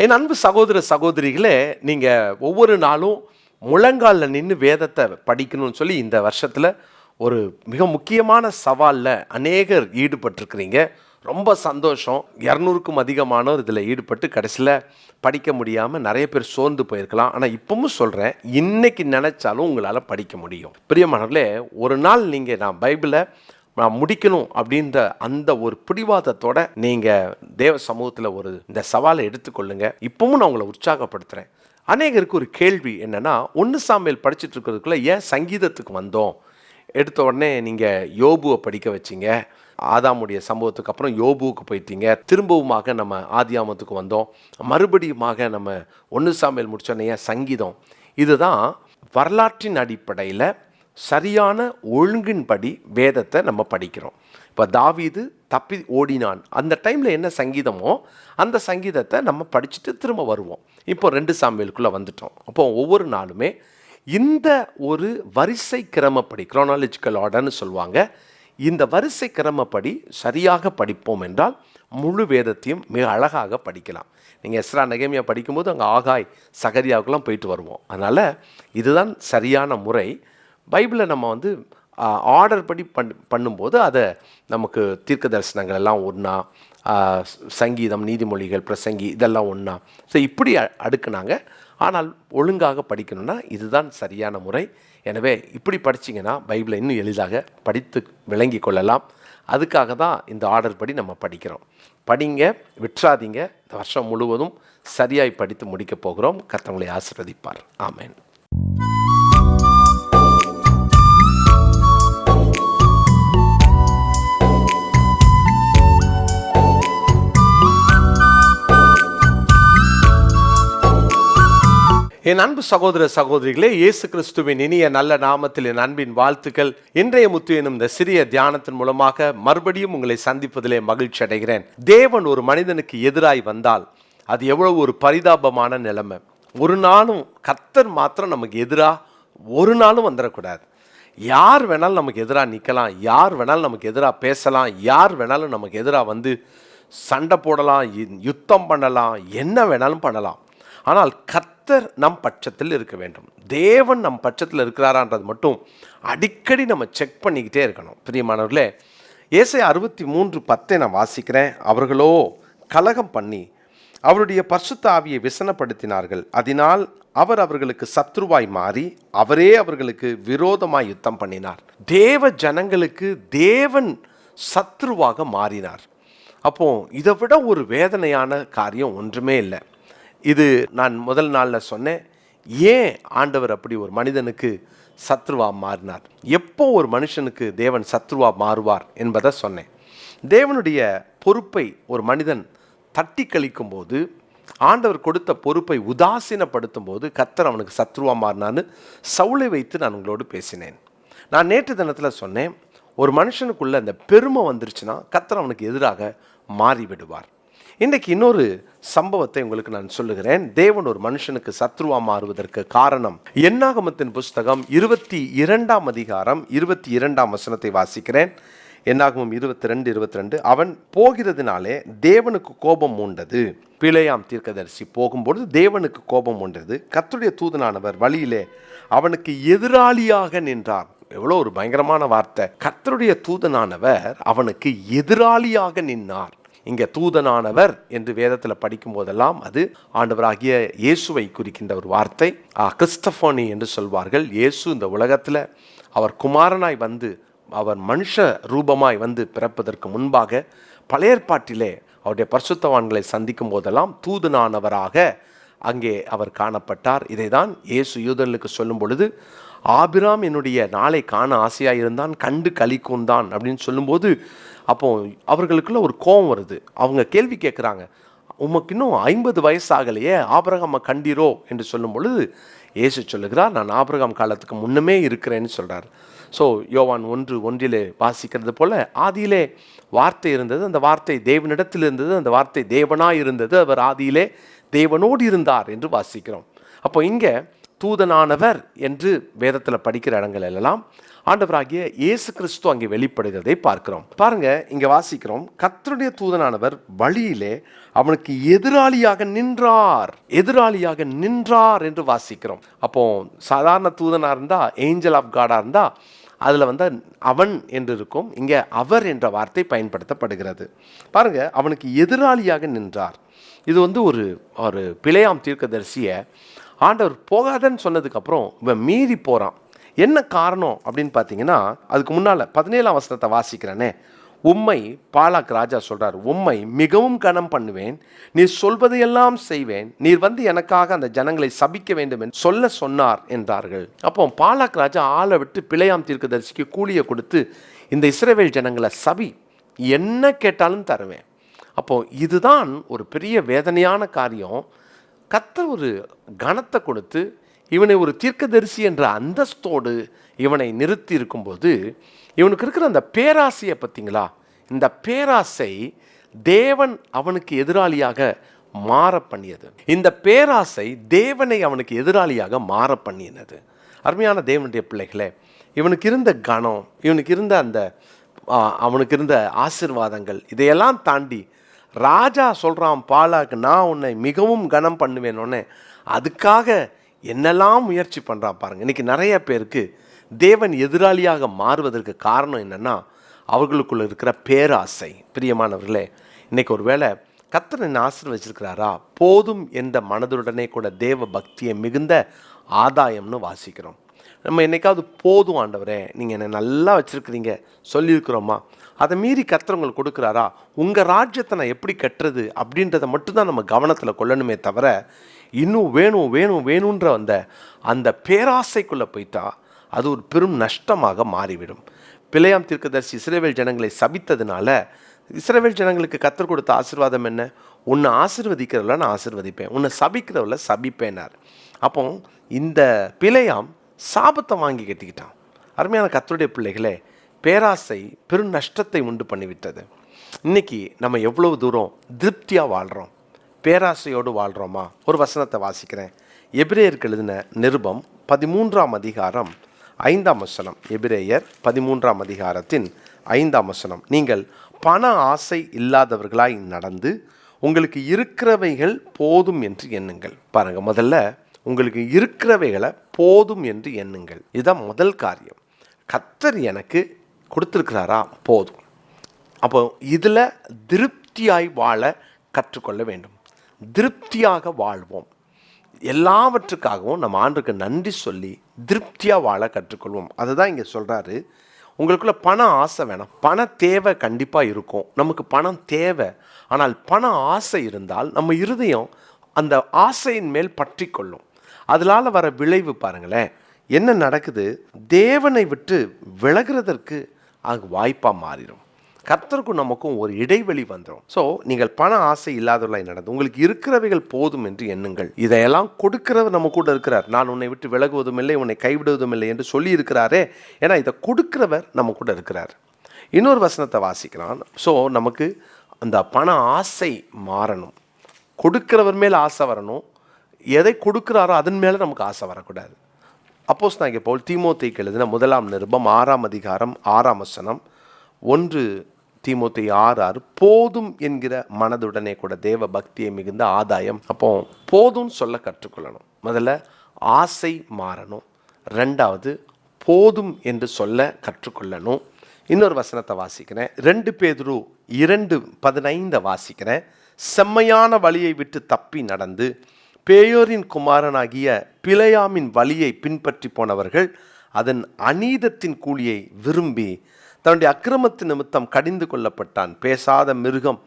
என் அன்பு சகோதர சகோதரிகளே நீங்கள் ஒவ்வொரு நாளும் முழங்காலில் நின்று வேதத்தை படிக்கணும்னு சொல்லி இந்த வருஷத்தில் ஒரு மிக முக்கியமான சவாலில் அநேகர் ஈடுபட்டிருக்கிறீங்க. ரொம்ப சந்தோஷம். இரநூறுக்கும் அதிகமானோர் இதில் ஈடுபட்டு கடைசியில் படிக்க முடியாமல் நிறைய பேர் சோர்ந்து போயிருக்கலாம். ஆனால் இப்பவும் சொல்கிறேன் இன்றைக்கி நினச்சாலும் உங்களால் படிக்க முடியும். பிரியமானவர்களே ஒரு நாள் நீங்கள் நான் பைபிளை நான் முடிக்கணும் அப்படின்ற அந்த ஒரு பிடிவாதத்தோட நீங்கள் தேவ சமூகத்தில் ஒரு இந்த சவாலை எடுத்துக்கொள்ளுங்க. இப்பவும் நான் உங்களை உற்சாகப்படுத்துகிறேன் அநேகருக்கு ஒரு கேள்வி என்னென்னா ஒன்று சாமியல் படிச்சுட்டு இருக்கிறதுக்குள்ள ஏன் சங்கீதத்துக்கு வந்தோம்? எடுத்த உடனே நீங்கள் யோபுவை படிக்க வச்சீங்க. ஆதாமுடைய சம்பவத்துக்கு அப்புறம் யோபுவுக்கு போயிட்டீங்க. திரும்பவுமாக நம்ம ஆதியாமத்துக்கு வந்தோம். மறுபடியுமாக நம்ம ஒன்று சாமியல் முடிச்சோடனே ஏன் சங்கீதம்? இதுதான் வரலாற்றின் அடிப்படையில் சரியான ஒழுங்கின்படி வேதத்தை நம்ம படிக்கிறோம். இப்போ தாவீது தப்பி ஓடினான். அந்த டைமில் என்ன சங்கீதமோ அந்த சங்கீதத்தை நம்ம படிச்சுட்டு திரும்ப வருவோம். இப்போ ரெண்டு சாமியலுக்குள்ளே வந்துட்டோம். அப்போ ஒவ்வொரு நாளுமே இந்த ஒரு வரிசை கிரமப்படி குரோனாலஜிக்கல் ஆர்டர்னு சொல்லுவாங்க இந்த வரிசை கிரமப்படி சரியாக படிப்போம் என்றால் முழு வேதத்தையும் மிக அழகாக படிக்கலாம். நீங்கள் எஸ்ரா நகேமியா படிக்கும்போது அங்கே ஆகாய் சகரியாவுக்கெல்லாம் போயிட்டு வருவோம். அதனால் இதுதான் சரியான முறை. பைபிளை நம்ம வந்து ஆர்டர் படி பண் பண்ணும்போது அதை நமக்கு தீர்க்க தரிசனங்கள் எல்லாம் ஒன்றா சங்கீதம் நீதிமொழிகள் பிரசங்கி இதெல்லாம் ஒன்றா ஸோ இப்படி அடுக்குனாங்க. ஆனால் ஒழுங்காக படிக்கணும்னா இதுதான் சரியான முறை. எனவே இப்படி படிச்சீங்கன்னா பைபிளை இன்னும் எளிதாக படித்து விளங்கி கொள்ளலாம். அதுக்காக தான் இந்த ஆர்டர் படி நம்ம படிக்கிறோம். படிங்க விற்றாதீங்க இந்த வருஷம் முழுவதும் சரியாய் படித்து முடிக்கப் போகிறோம். கத்தவங்களை ஆசிர்வதிப்பார். ஆமேன். என் அன்பு சகோதர சகோதரிகளே இயேசு கிறிஸ்துவின் இனிய நல்ல நாமத்தில் என் அன்பின் வாழ்த்துக்கள். இன்றைய முத்து எனும் இந்த சிறிய தியானத்தின் மூலமாக மறுபடியும் உங்களை சந்திப்பதிலே மகிழ்ச்சி அடைகிறேன். தேவன் ஒரு மனிதனுக்கு எதிராய் வந்தால் அது எவ்வளவு ஒரு பரிதாபமான நிலைமை. ஒரு நாளும் கர்த்தர் மாத்திரம் நமக்கு எதிராக ஒரு நாளும் வந்துடக்கூடாது யார் வேணாலும் நமக்கு எதிராக நிற்கலாம். யார் வேணாலும் நமக்கு எதிராக பேசலாம். யார் வேணாலும் நமக்கு எதிராக வந்து சண்டை போடலாம். யு- யுத்தம் பண்ணலாம். என்ன வேணாலும் பண்ணலாம். ஆனால் கத் கர்த்தர் நம் பட்சத்தில் இருக்க வேண்டும். தேவன் நம் பட்சத்தில் இருக்கிறாரான்றது மட்டும் அடிக்கடி நம்ம செக் பண்ணிக்கிட்டே இருக்கணும். பிரியமானவர்களே ஏசை அறுபத்தி மூன்று பத்தை நான் வாசிக்கிறேன். அவர்களோ கலகம் பண்ணி அவருடைய பரிசுத்த ஆவியை விசனப்படுத்தினார்கள். அதனால் அவர் அவர்களுக்கு சத்ருவாய் மாறி அவரே அவர்களுக்கு விரோதமாய் யுத்தம் பண்ணினார். தேவ ஜனங்களுக்கு தேவன் சத்ருவாக மாறினார். அப்போ இதை விட ஒரு வேதனையான காரியம் ஒன்றுமே இல்லை. இது நான் முதல் நாளில் சொன்னேன். ஏன் ஆண்டவர் அப்படி ஒரு மனிதனுக்கு சத்ருவா மாறினார்? எப்போ ஒரு மனுஷனுக்கு தேவன் சத்ருவா மாறுவார் என்பதை சொன்னேன். தேவனுடைய பொறுப்பை ஒரு மனிதன் தட்டி கழிக்கும் போது ஆண்டவர் கொடுத்த பொறுப்பை உதாசீனப்படுத்தும் போது கத்தர் அவனுக்கு சத்ருவா மாறினான்னு சவுளை வைத்து நான் உங்களோடு பேசினேன். நான் நேற்று தினத்தில் சொன்னேன் ஒரு மனுஷனுக்குள்ளே அந்த பெருமை வந்துருச்சுன்னா கத்தர் அவனுக்கு எதிராக மாறிவிடுவார். இன்றைக்கு இன்னொரு சம்பவத்தை உங்களுக்கு நான் சொல்லுகிறேன். தேவன் ஒரு மனுஷனுக்கு சத்ருவா மாறுவதற்கு காரணம் என்னாகமத்தின் புஸ்தகம் இருபத்தி இரண்டாம் அதிகாரம் இருபத்தி இரண்டாம் வசனத்தை வாசிக்கிறேன். என்னாகமும் இருபத்தி ரெண்டு இருபத்தி ரெண்டு அவன் போகிறதுனாலே தேவனுக்கு கோபம் உண்டது பிழையாம் தீர்க்கதரிசி போகும்பொழுது தேவனுக்கு கோபம் உண்டது கத்துடைய தூதனானவர் வழியிலே அவனுக்கு எதிராளியாக நின்றார். எவ்வளோ ஒரு பயங்கரமான வார்த்தை. கர்த்தருடைய தூதனானவர் அவனுக்கு எதிராளியாக நின்றார் இங்கே தூதனானவர் என்று வேதத்தில் படிக்கும் போதெல்லாம் அது ஆண்டவராகிய இயேசுவை குறிக்கின்ற ஒரு வார்த்தை. ஆ, கிறிஸ்டபோனி என்று சொல்வார்கள். இயேசு இந்த உலகத்தில் அவர் குமாரனாய் வந்து அவர் மனுஷ ரூபமாய் வந்து பிறப்பதற்கு முன்பாக பழையற்பாட்டிலே அவருடைய பரிசுத்தவான்களை சந்திக்கும் போதெல்லாம் தூதனானவராக அங்கே அவர் காணப்பட்டார். இதைதான் இயேசு யூதர்களுக்கு சொல்லும் பொழுது ஆபிராம் என்னுடைய நாளை காண ஆசையாக இருந்தான் கண்டு கலிக்குந்தான் அப்படின்னு சொல்லும்போது அப்போ அவர்களுக்குள்ள ஒரு கோபம் வருது. அவங்க கேள்வி கேட்குறாங்க உமக்கு இன்னும் ஐம்பது வயசாகலையே ஆபிரகாமை கண்டீரோ? என்று சொல்லும் பொழுது இயேசு சொல்லுகிறார் நான் ஆபிரகாம் காலத்துக்கு முன்னமே இருக்கிறேன்னு சொல்கிறார் ஸோ யோவான் ஒன்று ஒன்றிலே வாசிக்கிறது போல் ஆதியிலே வார்த்தை இருந்தது அந்த வார்த்தை தேவனிடத்தில் இருந்தது அந்த வார்த்தை தேவனாக இருந்தது அவர் ஆதியிலே தேவனோடு இருந்தார் என்று வாசிக்கிறோம். அப்போ இங்கே தூதனானவர் என்று வேதத்தில் படிக்கிற இடங்கள் எல்லாம் ஆண்டவராகிய இயேசு கிறிஸ்து அங்கே வெளிப்படுகிறதை பார்க்கிறோம். பாருங்க இங்கே வாசிக்கிறோம். கத்தருடைய தூதனானவர் வழியிலே அவனுக்கு எதிராளியாக நின்றார். எதிராளியாக நின்றார் என்று வாசிக்கிறோம். அப்போ சாதாரண தூதனாக இருந்தால் ஏஞ்சல் ஆஃப் காடாக இருந்தால் அதில் வந்து அவன் என்று இருக்கும். இங்கே அவர் என்ற வார்த்தை பயன்படுத்தப்படுகிறது. பாருங்க அவனுக்கு எதிராளியாக நின்றார். இது வந்து ஒரு ஒரு பிழையாம் தீர்க்கதரிசியை ஆண்டவர் போகாதன்னு சொன்னதுக்கப்புறம் இவன் மீறி போகிறான் என்ன காரணம் அப்படின்னு பார்த்தீங்கன்னா அதுக்கு முன்னால் பதினேழாம் வசனத்தை வாசிக்கிறேனே. உம்மை பாலாக் ராஜா சொல்கிறார் உம்மை மிகவும் கனம் பண்ணுவேன் நீர் சொல்வதையெல்லாம் செய்வேன் நீர் வந்து எனக்காக அந்த ஜனங்களை சபிக்க வேண்டும் என்று சொல்ல சொன்னார் என்றார்கள். அப்போ பாலாக் ராஜா ஆளை விட்டு பிழையாம் தீர்க்கதரிசிக்கு கூலியை கொடுத்து இந்த இஸ்ரேவேல் ஜனங்களை சபி என்ன கேட்டாலும் தருவேன். அப்போது இதுதான் ஒரு பெரிய வேதனையான காரியம். கத்த ஒரு கனத்தை கொடுத்து இவனை ஒரு தீர்க்கதரிசி என்ற அந்தஸ்தோடு இவனை நிறுத்தி இருக்கும்போது இவனுக்கு இருக்கிற அந்த பேராசையை பார்த்தீங்களா? இந்த பேராசை தேவன் அவனுக்கு எதிராளியாக மாற பண்ணியது. இந்த பேராசை தேவனை அவனுக்கு எதிராளியாக மாற பண்ணினது. அருமையான தேவனுடைய பிள்ளைகளே இவனுக்கு இருந்த கனம் இவனுக்கு இருந்த அந்த அவனுக்கு இருந்த ஆசிர்வாதங்கள் இதையெல்லாம் தாண்டி ராஜா சொல்கிறான் பாலாக்கு நான் உன்னை மிகவும் கனம் பண்ணுவேன் அதுக்காக என்னெல்லாம் முயற்சி பண்ணுறான் பாருங்க. இன்னைக்கு நிறைய பேருக்கு தேவன் எதிராளியாக மாறுவதற்கு காரணம் என்னென்னா அவர்களுக்குள்ள இருக்கிற பேராசை. பிரியமானவர்களே இன்னைக்கு ஒரு வேளை கத்தர் என்ன ஆசீர்வச்சிருக்கிறாரா? போதும் என்ற மனதுடனே கூட தேவ பக்தியை மிகுந்த ஆதாயம்னு வாசிக்கிறோம். நம்ம என்னைக்காவது போதும் ஆண்டவரே நீங்கள் என்னை நல்லா வச்சுருக்கிறீங்க சொல்லியிருக்கிறோமா? அதை மீறி கர்த்தர் கொடுக்குறாரா? உங்கள் ராஜ்யத்தை நான் எப்படி கட்டுறது அப்படின்றத மட்டும்தான் நம்ம கவனத்தில் கொள்ளணுமே தவிர இன்னும் வேணும் வேணும் வேணுன்ற அந்த அந்த பேராசைக்குள்ளே போயிட்டா அது ஒரு பெரும் நஷ்டமாக மாறிவிடும். பிழையாம் தீர்க்கதர்சி இஸ்ரேவேல் ஜனங்களை சபித்ததுனால இஸ்ரேவேல் ஜனங்களுக்கு கத்தர் கொடுத்த ஆசிர்வாதம் என்ன? உன்னை ஆசிர்வதிக்கிறவள நான் ஆசிர்வதிப்பேன். உன்னை சபிக்கிறவள சபிப்பேனார் அப்போ இந்த பிழையாம் சாபத்தை வாங்கி கட்டிக்கிட்டான். அருமையான கத்தருடைய பிள்ளைகளே பேராசை பெரும் நஷ்டத்தை உண்டு பண்ணிவிட்டது. இன்னைக்கு நம்ம எவ்வளவு தூரம் திருப்தியாக வாழ்கிறோம் பேராசையோடு வாழ்கிறோமா ஒரு வசனத்தை வாசிக்கிறேன். எபிரேயருக்கு எழுதின நிருபம் பதிமூன்றாம் அதிகாரம் ஐந்தாம் வசனம். எபிரேயர் பதிமூன்றாம் அதிகாரத்தின் ஐந்தாம் வசனம். நீங்கள் பண ஆசை இல்லாதவர்களாய் நடந்து உங்களுக்கு இருக்கிறவைகள் போதும் என்று எண்ணுங்கள். பாருங்க முதல்ல உங்களுக்கு இருக்கிறவைகளை போதும் என்று எண்ணுங்கள். இதுதான் முதல் காரியம். கத்தர் எனக்கு கொடுத்துருக்கிறாரா? போதும். அப்போ இதில் திருப்தியாய் வாழ கற்றுக்கொள்ள வேண்டும். திருப்தியாக வாழ்வோம். எல்லாவற்றுக்காகவும் நம்ம ஆண்டுக்கு நன்றி சொல்லி திருப்தியாக வாழ கற்றுக்கொள்வோம். அதுதான் இங்கே சொல்கிறாரு உங்களுக்குள்ள பண ஆசை வேணாம். பண தேவை கண்டிப்பாக இருக்கும். நமக்கு பணம் தேவை. ஆனால் பண ஆசை இருந்தால் நம்ம இருதயம் அந்த ஆசையின் மேல் பற்றி கொள்ளும் அதனால வர விளைவு பாருங்களேன். என்ன நடக்குது? தேவனை விட்டு விலகிறதற்கு அது வாய்ப்பாக மாறிடும். கர்த்தருக்கும் நமக்கும் ஒரு இடைவெளி வந்துடும் ஸோ நீங்கள் பண ஆசை இல்லாதவர்களாய் நடந்து உங்களுக்கு இருக்கிறவைகள் போதும் என்று எண்ணுங்கள். இதையெல்லாம் கொடுக்கிறவர் நம்ம கூட இருக்கிறார். நான் உன்னை விட்டு விலகுவதும் இல்லை உன்னை கைவிடுவதும் இல்லை என்று சொல்லி இருக்கிறாரே ஏன்னா இதை கொடுக்கிறவர் நம்ம கூட இருக்கிறார். இன்னொரு வசனத்தை வாசிக்கிறான் ஸோ நமக்கு அந்த பண ஆசை மாறணும். கொடுக்கிறவர் மேல் ஆசை வரணும். எதை கொடுக்குறாரோ அதன் மேலே நமக்கு ஆசை வரக்கூடாது. அப்போஸ் நான் இங்கே போல் தீமோத்தேக்கு எழுதின முதலாம் நிருபம் ஆறாம் அதிகாரம் ஆறாம் வசனம். ஒன்று தீமோத்தை ஆறு ஆறு போதும் என்கிற மனதுடனே கூட தேவ பக்தியை மிகுந்த ஆதாயம். அப்போ போதும்னு சொல்ல கற்றுக்கொள்ளணும். முதல்ல ஆசை மாறணும். ரெண்டாவது போதும் என்று சொல்ல கற்றுக்கொள்ளணும். இன்னொரு வசனத்தை வாசிக்கிறேன். ரெண்டு பேதுரு இரண்டு பதினைந்த வாசிக்கிறேன். செம்மையான வழியை விட்டு தப்பி நடந்து பேயோரின் குமாரனாகிய பிழையாமின் வழியை பின்பற்றி போனவர்கள் அதன் அநீதத்தின் கூலியை விரும்பி தன்னுடைய அக்கிரமத்து நிமித்தம் கடிந்து கொள்ளப்பட்டான். பேசாத மிருகம்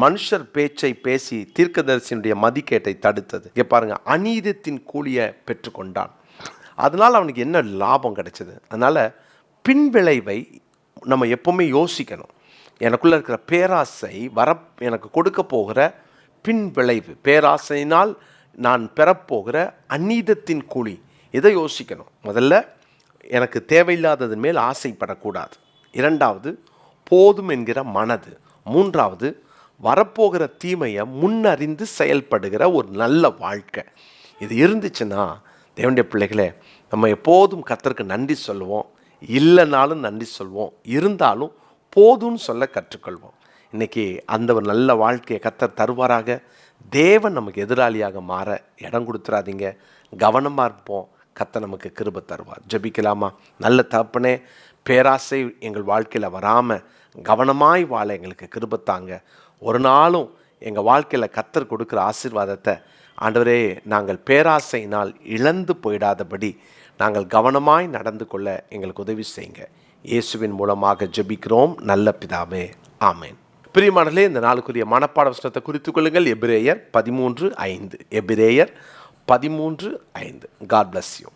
மனுஷர் பேச்சை பேசி தீர்க்கதரிசியினுடைய மதிக்கேட்டை தடுத்தது. இங்கே பாருங்கள் அநீதத்தின் கூலியை பெற்றுக்கொண்டான். அதனால் அவனுக்கு என்ன லாபம் கிடைச்சது? அதனால் பின்விளைவை நம்ம எப்போவுமே யோசிக்கணும். எனக்குள்ளே இருக்கிற பேராசை வர எனக்கு கொடுக்க போகிற பின் விளைவு. பேராசையினால் நான் பெறப்போகிற அநீதத்தின் கூலி. இதை யோசிக்கணும்? முதல்ல எனக்கு தேவையில்லாததன் மேல் ஆசைப்படக்கூடாது. இரண்டாவது போதும் என்கிற மனது. மூன்றாவது வரப்போகிற தீமையை முன்னறிந்து செயல்படுகிற ஒரு நல்ல வாழ்க்கை. இது இருந்துச்சுன்னா தேவனுடைய பிள்ளைகளே நம்ம எப்போதும் கத்தருக்கு நன்றி சொல்லுவோம். இல்லைனாலும் நன்றி சொல்வோம் இருந்தாலும் போதும்னு சொல்ல கற்றுக்கொள்வோம். இன்றைக்கி அந்த ஒரு நல்ல வாழ்க்கையை கத்தர் தருவாராக. தேவன் நமக்கு எதிராளியாக மாற இடம் கொடுத்துறாதீங்க. கவனமாக இருப்போம். கத்தை நமக்கு கிருபை தருவார். ஜெபிக்கலாமா? நல்ல தகப்பனே பேராசை எங்கள் வாழ்க்கையில் வராமல் கவனமாய் வாழ எங்களுக்கு கிருபத்தாங்க ஒரு நாளும் எங்கள் வாழ்க்கையில் கத்தர் கொடுக்குற ஆசீர்வாதத்தை ஆண்டவரே நாங்கள் பேராசையினால் இழந்து போயிடாதபடி நாங்கள் கவனமாய் நடந்து கொள்ள எங்களுக்கு உதவி செய்யுங்க. இயேசுவின் மூலமாக ஜெபிக்கிறோம். நல்ல பிதாவே. ஆமேன். பிரியமானலே இந்த நாளுக்குரிய மனப்பாட வசனத்தை குறித்துக் கொள்ளுங்கள். எபிரேயர் பதிமூன்று ஐந்து. எபிரேயர் பதிமூன்று ஐந்து. God bless you